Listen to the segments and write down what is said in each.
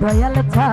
দয়াল ছা।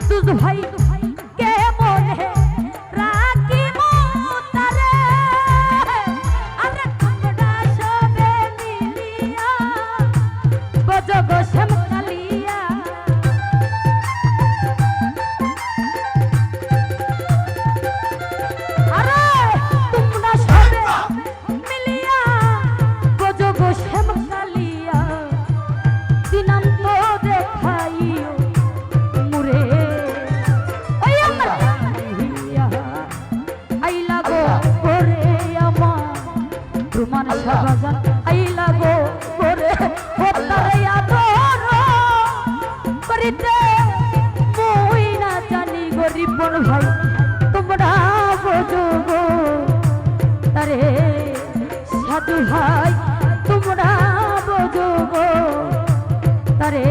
কুদ্দুস ভাই যুব তারে সাধু ভাই তোমরা বোঝব তারে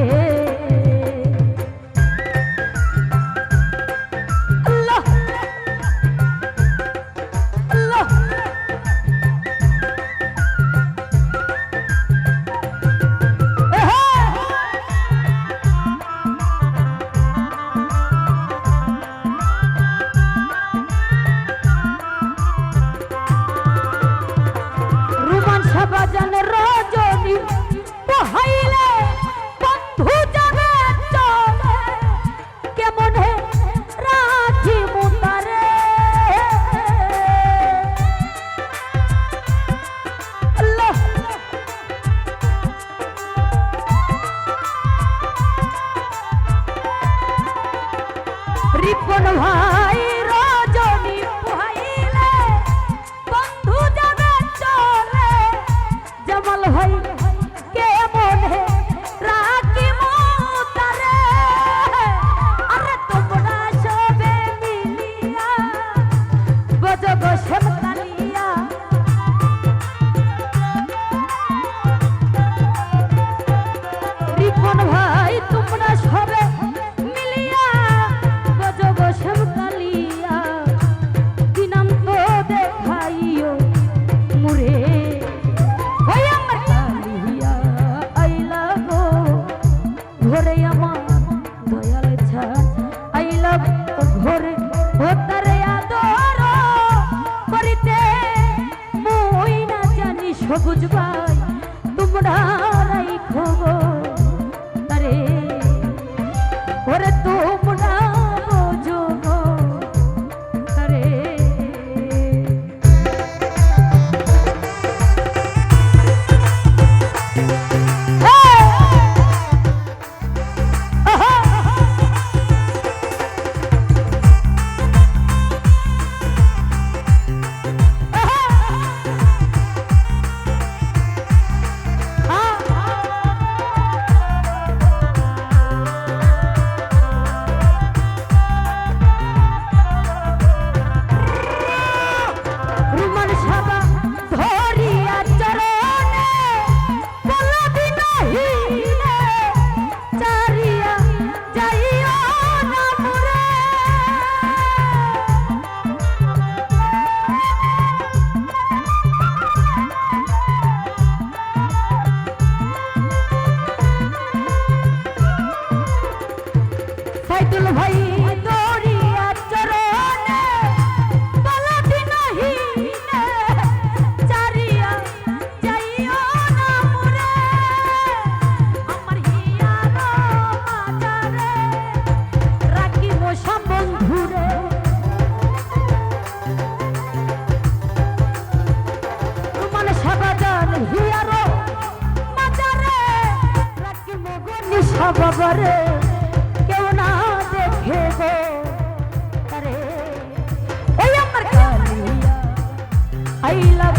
আমার দয়াল ছাড়া আইলা ঘরে তারে আদর করিতে। মই না জানি সবুজ ভাই তোমরা সাইদুল ভাই দরিয়া চরণে পালাটি নাহি চারিয়া যাইও না মুরে। আমার হিয়ার মাজারে রাখিব সম্বন্ধুরে তোমার সবাজার হিয়ার মাজারে রাখিব গনি সবাবরে I love